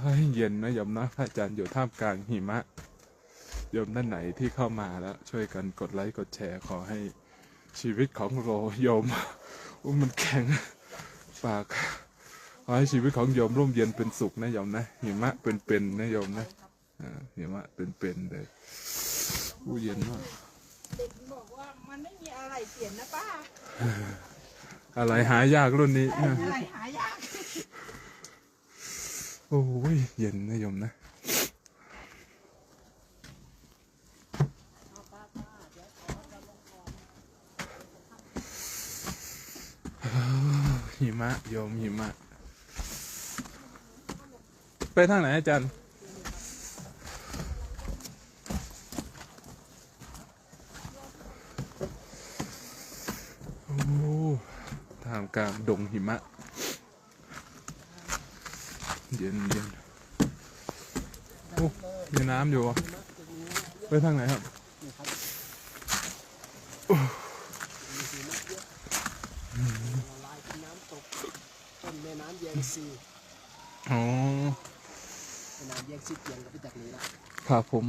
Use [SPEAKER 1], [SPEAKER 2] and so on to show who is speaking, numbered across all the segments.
[SPEAKER 1] เฮ้ยเย็นนะโยมนะพระอาจารย์อยู่ท่ามกลางหิมะโยมท่านไหนที่เข้ามาแล้ว ช่วยกันกดไลค์กดแชร์ขอให้ชีวิตของโรโยมอุ้ยมันแข็งปากขอให้ชีวิตของโยมร่มเย็นเป็นสุขนะโยมนะหิมะเป็นๆนะโยมนะอ่าหิมะเป็นๆเลยอู้เย็นมาก
[SPEAKER 2] เด็กบอกว่ามันไม่มีอะไรเปลี่ยนนะป้า
[SPEAKER 1] อะไรหายากรุ่นนี้นะ
[SPEAKER 2] อะไรหายาก
[SPEAKER 1] โอ้ยเย็นนะโยมนะหิมะโยมหิมะ ไปทางไหนอาจารย์โอ้ทามกลางดงหิมะ เย็นเย็นโอ้มีน้ำอยู่อะไปทางไหนครับ
[SPEAKER 3] ลายเป็นน้ำตกต้นแม่น้ำแยงซี
[SPEAKER 1] อ๋อ
[SPEAKER 3] แม่น้ำแยงซีเกียงก็ไปจากนี้ละ
[SPEAKER 1] ครับผม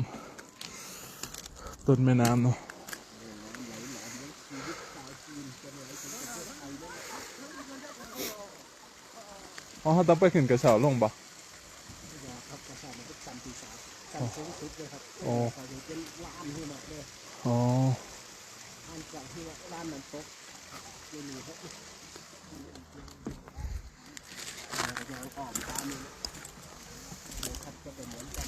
[SPEAKER 1] ต้นแม่น้ำเนาะ
[SPEAKER 3] น้ำไหลหลอมเลี้ยงชีวิตชาวจีนจนไหลถึงประเทศไทยนั่นแหละ
[SPEAKER 1] อ๋อเขาต้องไปขึ้นกระเช้าลงปะ
[SPEAKER 3] อย่าครับกระสอบมันก็สั่นตีสามสั่นสูงสุดเลยครับ
[SPEAKER 1] โอ้
[SPEAKER 3] คอยดูเป็นล้านขึ้นมาเลย
[SPEAKER 1] อ๋อ
[SPEAKER 3] ล้านจากที่ว่าล้านน้ำตกเดี๋ยวนี้ครับยางอ่อมตามนี่เดี๋ยวครับจะเป็นเหมือนกัน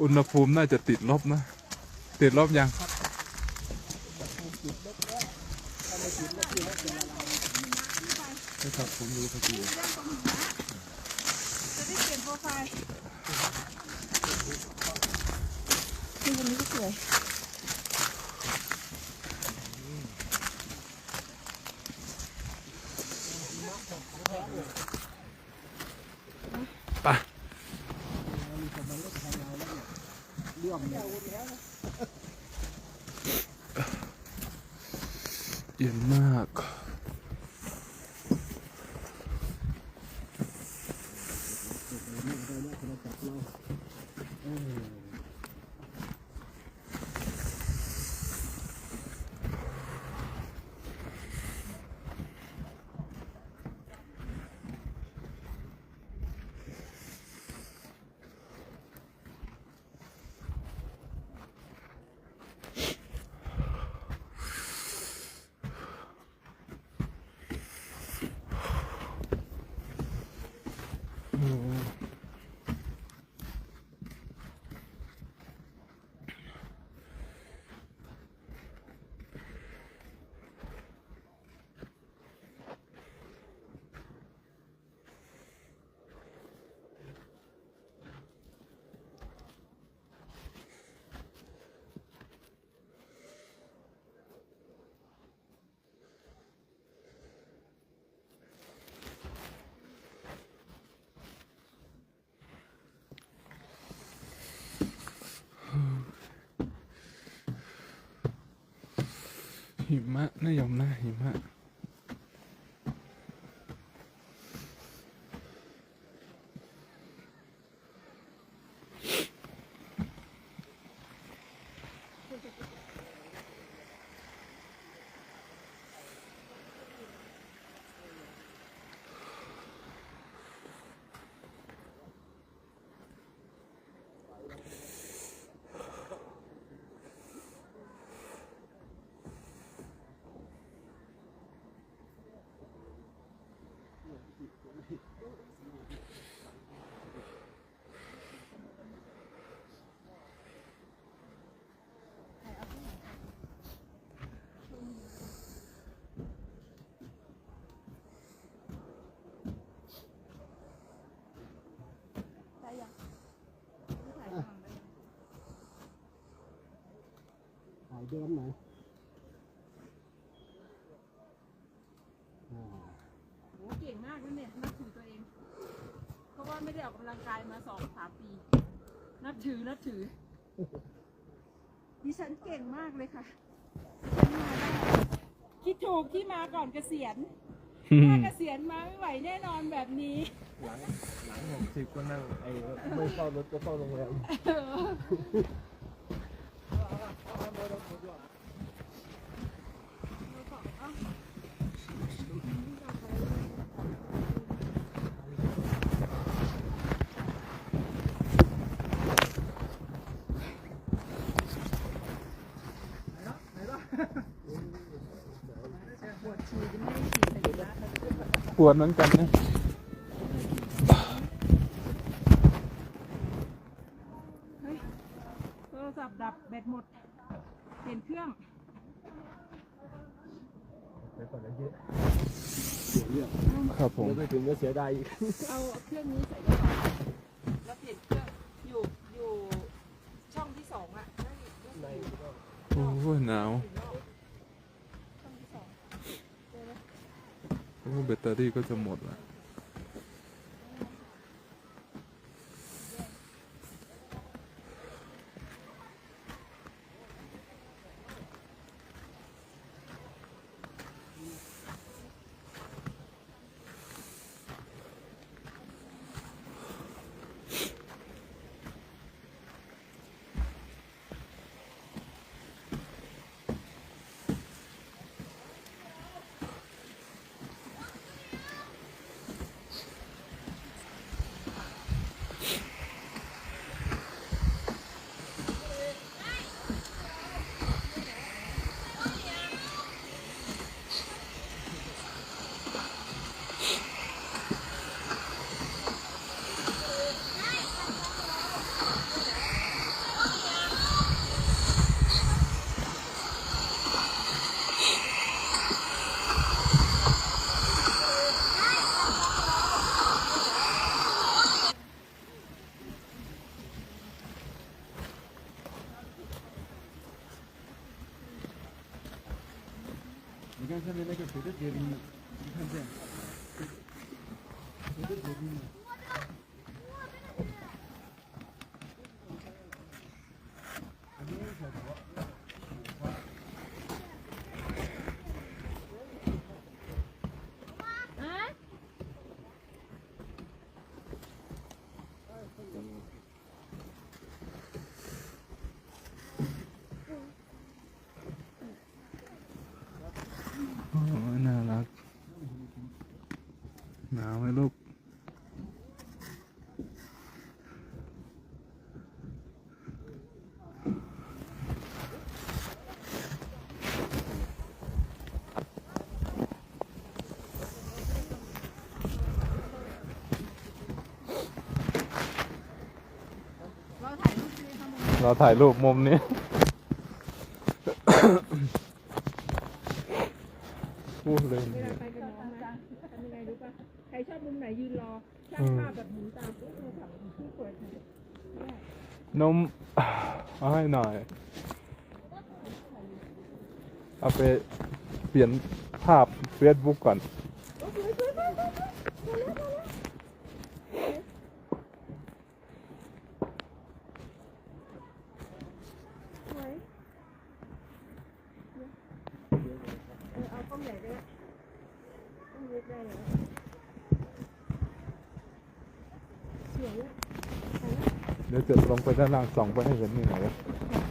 [SPEAKER 1] อุณหภูมิน่าจะติดลบนะ ติดลบยัง
[SPEAKER 3] จุดเล็กแล้วถ้าไม่จุดเล็กที่ว่าเป็นละลาย
[SPEAKER 1] ใช่ ครับผมรู้พอดี
[SPEAKER 2] จะได้เปลี่ยนโปรไฟล์คือวันนี้ก็สวย
[SPEAKER 1] ปะ
[SPEAKER 3] มีคนมาเล่นไทยเราแล้วเนี่ยร่วมเนี่ย
[SPEAKER 1] เย็นมาก
[SPEAKER 3] นี่ได้เนี่ยคนละจับเราเออ
[SPEAKER 1] หิมะน่ายอมนะหิมะ
[SPEAKER 2] ได้ยัง
[SPEAKER 3] ถ่าย เดิมหน่อยอ่า
[SPEAKER 2] โหเก่งมากนะเนี่ยนับถือตัวเอง เพราะว่าไม่ได้ออกกำลังกายมาสองสามปี นับถือนับถือ ดิฉันเก่งมากเลยค่ะดิฉันมาได้คิดถูกที่มาก่อนเกษียณ
[SPEAKER 1] อืม
[SPEAKER 2] ถ้าเกษียณมาไม่ไหวแน่นอนแบบนี้
[SPEAKER 3] หลังหลังหกสิบก็นั่งไอ้ไม่เฝ้ารถก็เฝ้าโรงแรม
[SPEAKER 2] ปวดฉี่จะไม่ได้ฉี่แต่อยู่แล้ว
[SPEAKER 1] ปวดเหมือนกันนะ
[SPEAKER 2] เฮ้ยโทรศัพท์ดับแบตหมด เปลี่ยนเครื่อง
[SPEAKER 3] ไปก่อนนะเยอะเสียเรื่อง
[SPEAKER 1] ครับผม
[SPEAKER 3] เดี๋ยวไปถึงก็เสียดายอีก
[SPEAKER 2] เอาเครื่องนี้ใส่กระเป๋าแล้วเปลี่ยนเครื่องอยู่อยู่ช่องที่สองอะได้ได้
[SPEAKER 3] ใน
[SPEAKER 2] อยู่
[SPEAKER 3] ก็
[SPEAKER 1] โอ้ยหนาว
[SPEAKER 2] ช่องที่สองเจอไหม
[SPEAKER 1] โอ้แบตเตอรี่ก็จะหมดละ
[SPEAKER 3] Afganistan ne
[SPEAKER 1] götürdü? Cebini. Cebini. Cebini. าวไหมลูก
[SPEAKER 2] เราถ่ายรูปที่ข้างบน
[SPEAKER 1] เราถ่ายรูปมุมนี้ พูดเลย
[SPEAKER 2] เว
[SPEAKER 1] เนี่
[SPEAKER 2] ลาย ไปกับน้องนะทำยังไงรู้ป่ะ ใครชอบมุมไหนยืนรอ ช่างภาพแบบหมุนตามโทรศัพท์ที่เปิดถ่ายได้
[SPEAKER 1] นมเอาให้หน่อย เอาไปเปลี่ยนภาพเฟซบุ๊กก่อน
[SPEAKER 2] สวยเออเอากล้องใหญ่ได้ไหมกล้องเล็กได้เหรอสวยอะ
[SPEAKER 1] เดี๋ยวจะลง ไปด้านล่างส่องไปให้เห็นนี่หน่อย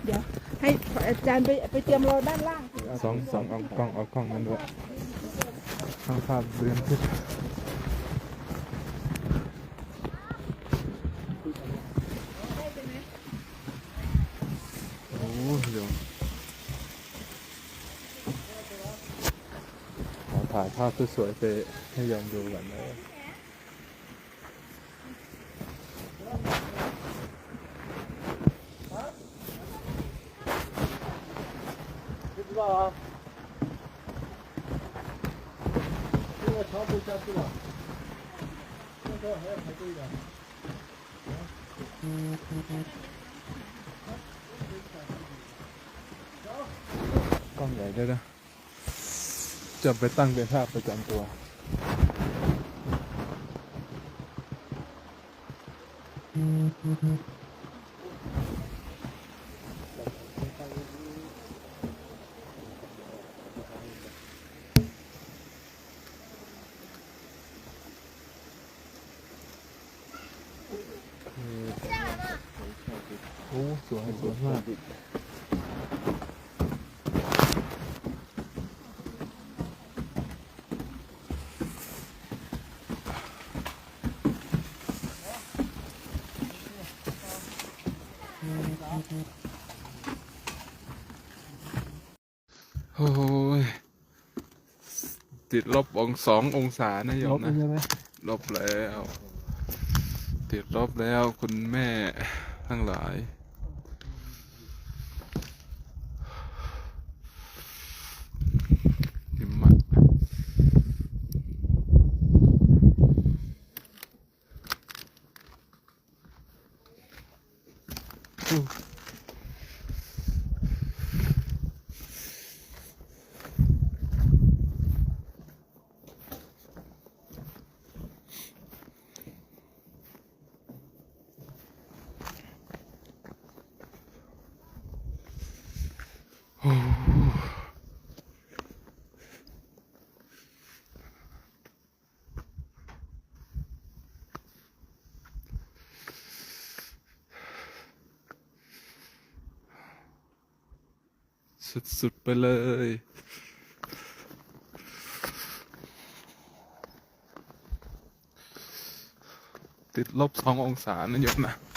[SPEAKER 2] เดี๋ยวให้อาจารย์ไปไปเตรียมรอด้านล่าง
[SPEAKER 1] สองสองเอากล้องเอากล้องนั้นด้วยข้างภาพเดือนขึ้น
[SPEAKER 2] ได้ใช่ไหม
[SPEAKER 1] โอ้เดี๋ยวขอถ่ายภาพสวยๆไปให้ยอมดูก่อนนะ
[SPEAKER 3] 아. 이거 전부 잡수라. 이거 해, con để đây chậm phải
[SPEAKER 1] tăng biện pháp phải chậm tùa 嗯嗯嗯。 ยติดลบองสององศานะโย
[SPEAKER 3] ล
[SPEAKER 1] ม
[SPEAKER 3] บ
[SPEAKER 1] นะ
[SPEAKER 3] ใช่ไหม
[SPEAKER 1] ลบแล้ว ติดลบแล้วคุณแม่ทั้งหลาย สุดๆไปเลยติดลบสององศานะโยมนะ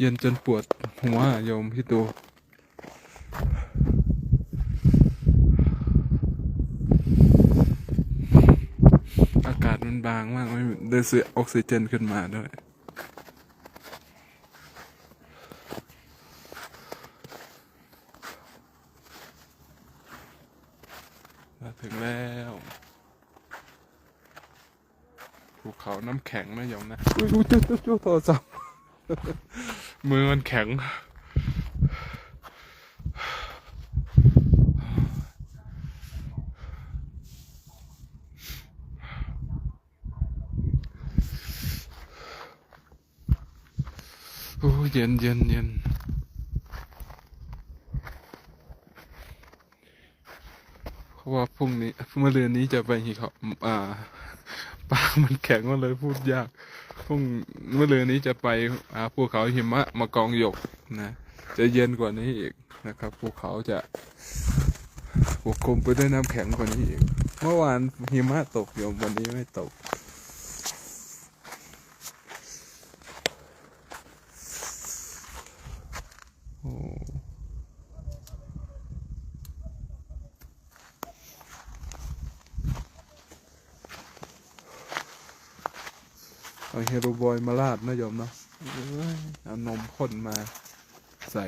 [SPEAKER 1] เย็นจนปวดหัวโยมพี่ดูอากาศมันบางมากไม่ได้ซื้อออกซิเจนขึ้นมาด้วยมาถึงแล้วภูเขาน้ำแข็งนะโยมนะอุ้ยอุ้ยจุ๊จุ๊จุ๊โทรศัพท์ มือมันแข็ง โอ้เย็นเย็นเย็นเพราะว่าพรุ่งนี้เมื่อเรือนนี้จะไปหิเขาอ่า ปากมันแข็งก็เลยพูดยากพรุ่งเมื่อเรือนี้จะไปอาภูเขาหิมะมากองหยกนะ จะเย็นกว่านี้อีกนะครับภูเขาจะปกคลุมไปด้วยน้ำแข็งกว่านี้อีก เมื่อวานหิมะตกอยู่วันนี้ไม่ตกโอ้ เอาเฮโรบอยมาราดนะโยมเนาะเอ้ยเอานมข้นมาใส่